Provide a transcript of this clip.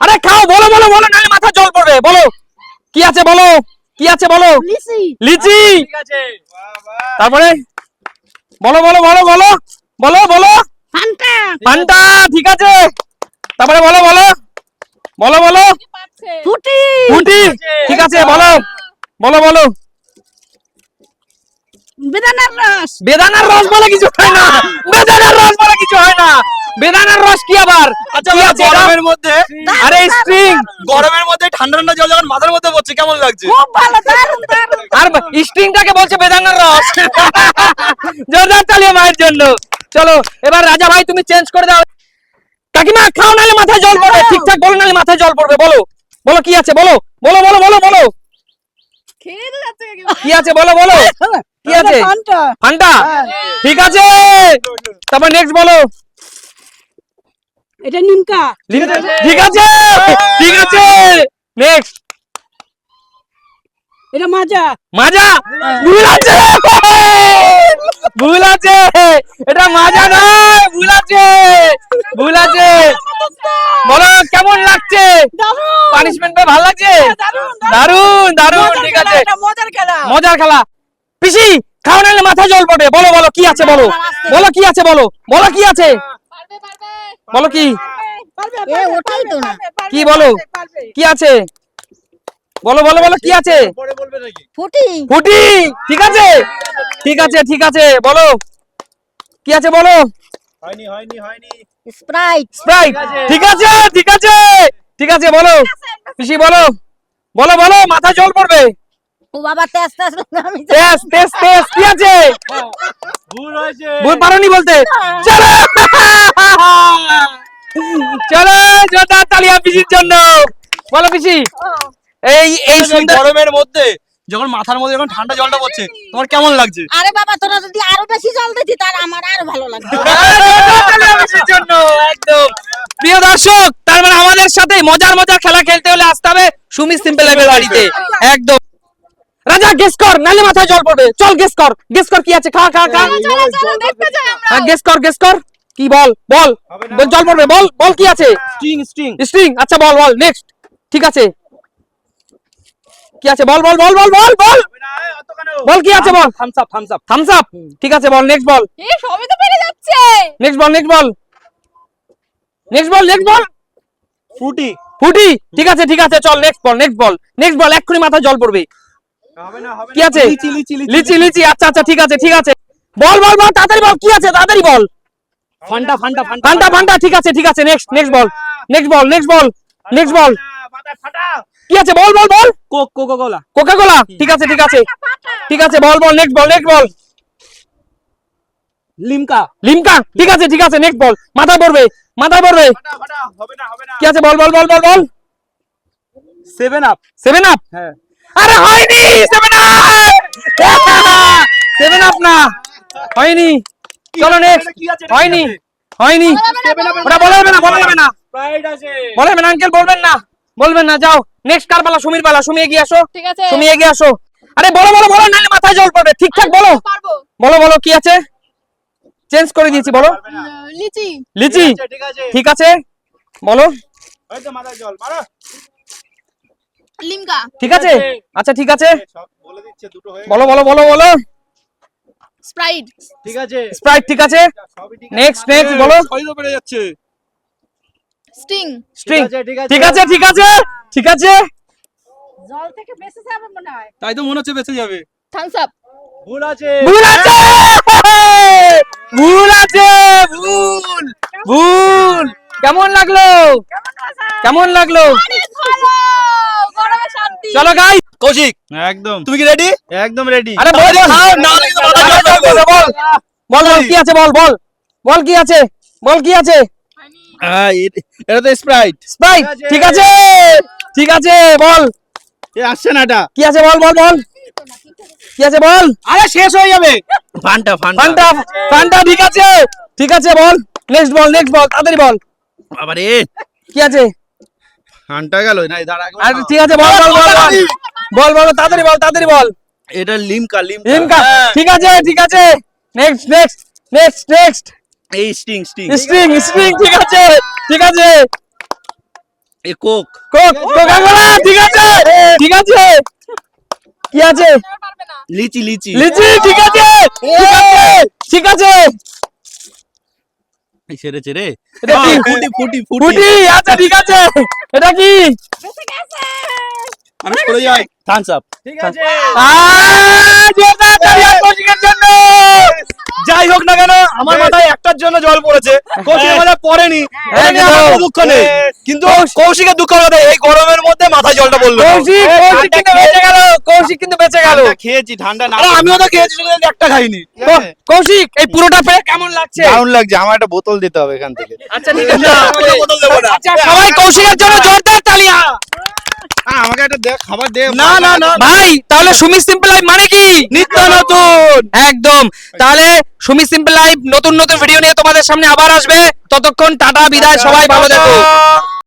আরে খাও বলো বলো বলো না মাথা জল পড়বে বলো। কি আছে বলো? কি আছে বলো? লিচি। তারপরে? বলো বলো বলো বলো বলো বলো। ফান্টা। ঠিক আছে। তারপরে বলো বলো বলো বলো। ফুটি। ফুটি ঠিক আছে বলো বলো বলো। বেদানার রস। বেদানার রস বলে কিছু হয় না। বেদানার রস বলে কিছু হয় না। বেদানার রস কি আবার? আচ্ছা গরমের মধ্যে? আরে স্ট্রিং গরমের মধ্যে ঠান্ডা ঠান্ডা জল যখন মাথার মধ্যে পড়ছে কেমন লাগছে? খুব ভালো দারুণ আর স্ট্রিংটাকে বলছে বেদানার রস। জোরদার চালিয়ে মায়ের জন্য। চলো এবার রাজা ভাই তুমি চেঞ্জ করে দাও। কাকিমা খাও নালে মাথায় জল পড়বে। ঠিকঠাক বলো নালে মাথায় জল পড়বে। বলো বলো কি আছে? বলো বলো বলো বলো বলো। কি আছে? বলো বলো। কি আছে? ফান্টা ফান্টা ঠিক আছে। তারপর নেক্সট বলো। এটা নিমকা। ঠিক আছে। ঠিক আছে। নেক্সট এটা মাজা। মাজা? ভুল আছে। ভুল আছে। এটা মাজা নয়। ভুল আছে। ভুল আছে। বলো কেমন লাগছে? পানিশমেন্ট পেয়ে ভালো লাগছে? দারুণ দারুণ ঠিক আছে। এটা মজার খেলা। মজার খেলা। পিসি খাও নাহলে মাথা জল পড়বে বলো বলো কি আছে বলো? বলো কি আছে বলো? বলো কি আছে? বলো কি? ওটাই তো না। কি বলো? কি আছে? বলো বলো বলো কি আছে? পরে বলবে নাকি? ফুটি। ফুটি ঠিক আছে ঠিক আছে ঠিক আছে বলো। কি আছে বলো? হয়নি হয়নি হয়নি। স্প্রাইট। স্প্রাইট ঠিক আছে। ঠিক আছে ঠিক আছে বলো। পিসি বলো। বলো বলো মাথা জল পড়বে। ও বাবা তেজ তেজ আমি তেস তেস তেস কি আছে? ভুল হয়েছে। ভুল পারোনি বলতে। চলো। চলো জোরদার তালিয়া পিসির জন্য বলো পিসি এই এই গরমের মধ্যে যখন মাথার মধ্যে যখন ঠান্ডা জলটা পড়ছে তোমার কেমন লাগছে আরে বাবা তোরা যদি আরও বেশি জল দিতি তার আমার আরও ভালো লাগবে জন্য একদম প্রিয় দর্শক তার মানে আমাদের সাথে মজার মজার খেলা খেলতে হলে আসতে হবে সুমি সিম্পল লাইভের বাড়িতে একদম রাজা গেস কর নালে মাথায় জল পড়বে চল গেস কর গেস কর কি আছে খা খা খা হ্যাঁ গেস কর গেস কর কি বল? বল। বল জল পড়বে। বল বল কি আছে? স্ট্রিং স্ট্রিং স্ট্রিং আচ্ছা বল বল নেক্সট ঠিক আছে। কি আছে? বল বল বল বল বল বল। বল কি আছে বল? Thums Up Thums Up Thums Up ঠিক আছে বল নেক্সট বল। এ সবই তো পেরে যাচ্ছে। নেক্সট বল নেক্সট বল। নেক্সট বল নেক্সট বল। ফ্রুটি ফুটি ঠিক আছে ঠিক আছে চল নেক্সট বল নেক্সট বল। নেক্সট বল এক্ষুনি মাথায় জল পড়বে। হবে না হবে কি আছে? লিচি লিচি লিচি। লিচি। আচ্ছা আচ্ছা ঠিক আছে ঠিক আছে। বল বল বল তাড়াতাড়ি বল কি আছে? তাড়াতাড়ি বল। Fanta Fanta Fanta Fanta Fanta ঠিক আছে ঠিক আছে নেক্সট নেক্সট বল নেক্সট বল নেক্সট বল নেক্সট বল কি আছে? বল বল বল। কোক কোলা কোকা কোলা ঠিক আছে ঠিক আছে। ঠিক আছে বল বল নেক্সট বল নেক্সট বল লিমকা। লিমকা ঠিক আছে ঠিক আছে নেক্সট বল মাথায় পড়বে মাথায় পড়বে। কি আছে? বল বল বল বল বল। সেভেন আপ সেভেন আপ হ্যাঁ। আরে হয়নি সেভেন আপ সেভেন আপ না। হয়নি। চলো নেক্সট হয়নি। হয়নি। ওটা বলা যাবে না বলা যাবে না বলা যাবে না। আঙ্কেল বলবেন না। বলবেন না যাও। নেক্সট কার পালা? সুমির পালা। সুমি এগিয়ে আসো। ঠিক আছে। সুমি এগিয়ে আসো। আরে বলো বলো বলো নাহলে মাথায় জল পড়বে। ঠিকঠাক বলো। বলো বলো কি আছে? চেঞ্জ করে দিয়েছি বলো। লিচি। লিচি। ঠিক আছে বলো। ওই তো মাথায় জল মারো। লিমকা। ঠিক আছে। আচ্ছা ঠিক আছে। বলো বলো বলো বলো। স্প্রাইট ঠিক আছে। স্প্রাইট ঠিক আছে। নেক্সট নেক্সট বলো। যাচ্ছে। স্ট্রিং ঠিক আছে। ঠিক আছে। ঠিক আছে জল থেকে বেশি যাবে মনে হয়। তাই তো মনে হচ্ছে বেঁচে যাবে। থামস আপ ভুল আছে। ভুল আছে! ভুল আছে ভুল ভুল। কেমন লাগল? কেমন লাগল? অনেক ভালো! গরমে শান্তি। চলো গাই কৌশিক একদম। তুমি কি রেডি একদম রেডি আরে বল বল। বল বল। বল বল কি আছে বল বল। বল কি আছে? বল কি আছে? এটা তো স্প্রাইট স্প্রাইট ঠিক আছে। ঠিক আছে বল। এ আসছে না এটা। কি আছে বল বল বল। কি আছে বল? আরে শেষ হয়ে যাবে। ফান্টা ফান্টা ফান্টা ঠিক আছে ঠিক আছে বল। নেক্সট বল নেক্সট বল তাড়াতাড়ি বল। আবারে কি আছে? ফান্টা গেল না দাঁড়া আর ঠিক আছে বল বল বল। বল বল তাড়াতাড়ি বল তাড়াতাড়ি বল। এটা লিমকা লিমকা। ইনকা হ্যাঁ। ঠিক আছে ঠিক আছে। নেক্সট নেক্সট নেক্সট নেক্সট এই স্টিং স্টিং। স্ট্রিং স্ট্রিং ঠিক আছে ঠিক আছে। এ কোক। কোক কোকাকোলা ঠিক আছে ঠিক আছে। কি আছে? লিচি লিচি। লিচি ঠিক আছে ঠিক আছে ঠিক আছে। রে। এটা কি? ফুটি ফুটি ফুটি। আচ্ছা ঠিক আছে। এটা কি? আমি চলে যাই। থামস আপ কৌশিকের জন্য। যাই হোক না কেন আমার মাথায় একটার জন্য জল পড়েছে। কৌশিকের মাথায় পড়েনি। নিয়ে আমার কোনো দুঃখ নেই। কিন্তু কৌশিকের দুঃখ হবে এই গরমের মধ্যে মাথায় জলটা পড়ল। কৌশিক কৌশিক কিন্তু বেঁচে গেল কৌশিক কিন্তু বেঁচে গেল। খেয়েছি ঠান্ডা না আমিও তো খেয়েছি শুধু একটা খাইনি। কৌশিক এই পুরোটা পেয়ে কেমন লাগছে? দারুণ লাগছে আমার একটা বোতল দিতে হবে এখান থেকে। আচ্ছা ঠিক আছে। বোতল দেবো না। আচ্ছা সবাই কৌশিকের জন্য জোরদার তালিয়া। হ্যাঁ, আমাকে একটা দে খাবার দে না না না। ভাই তাহলে সুমি সিম্পল লাইফ মানে কি? নিত্য নতুন। একদম। তাহলে সুমি সিম্পল লাইফ নতুন নতুন ভিডিও নিয়ে তোমাদের সামনে আবার আসবে। ততক্ষণ টাটা বিদায় সবাই ভালো দেখো